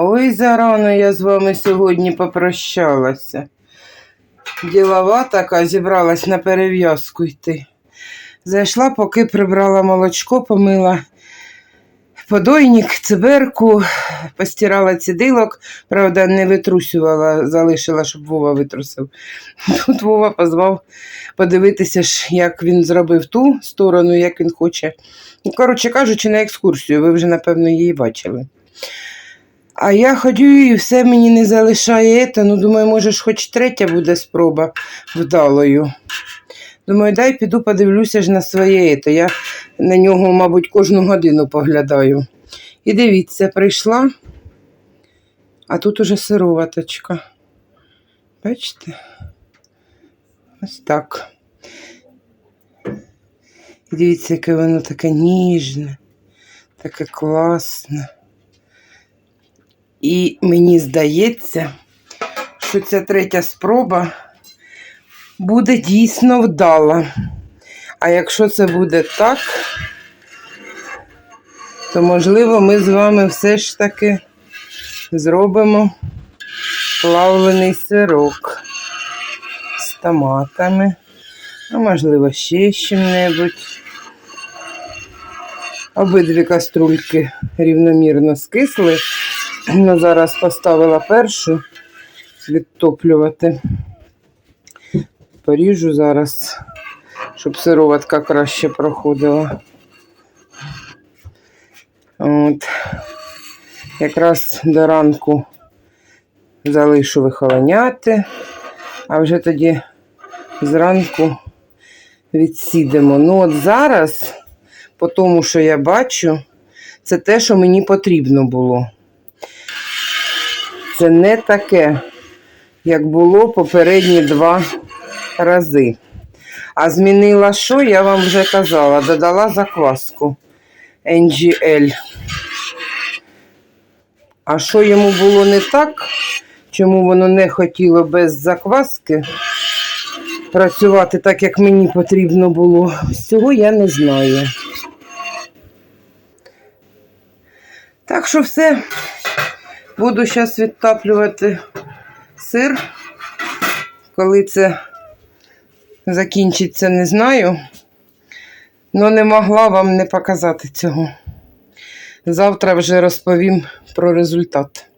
Ой, зарано я з вами сьогодні попрощалася. Ділова така зібралась на перев'язку йти. Зайшла, поки прибрала молочко, помила подойник, циберку, постирала цідилок, правда, не витрусювала, залишила, щоб Вова витрусив. Тут Вова позвав подивитися, як він зробив ту сторону, як він хоче. Ну, Коротше кажучи, на екскурсію, ви вже, напевно, її бачили. А я ходю і все мені не залишає ета. Ну, думаю, може ж хоч третя буде спроба вдалою. Думаю, дай піду подивлюся ж на своє ето. Я на нього, мабуть, кожну годину поглядаю. І дивіться, прийшла, а тут уже сироваточка. Бачите? Ось так. І дивіться, яке воно таке ніжне, таке класне. І мені здається, що ця третя спроба буде дійсно вдала. А якщо це буде так, то можливо ми з вами все ж таки зробимо плавлений сирок з томатами, а можливо ще з чим-небудь. Обидві каструльки рівномірно скисли. Ну, зараз поставила першу відтоплювати. Поріжу зараз, щоб сироватка краще проходила. От. Якраз до ранку залишу вихолоняти, а вже тоді зранку відсідемо. Ну, от зараз, по тому, що я бачу, це те, що мені потрібно було. Це не таке, як було попередні два рази. А змінила що, я вам вже казала, додала закваску NGL. А що йому було не так, чому воно не хотіло без закваски працювати так, як мені потрібно було, цього я не знаю. Так що все. Буду зараз відтаплювати сир. Коли це закінчиться, не знаю. але не могла вам не показати цього. Завтра вже розповім про результат.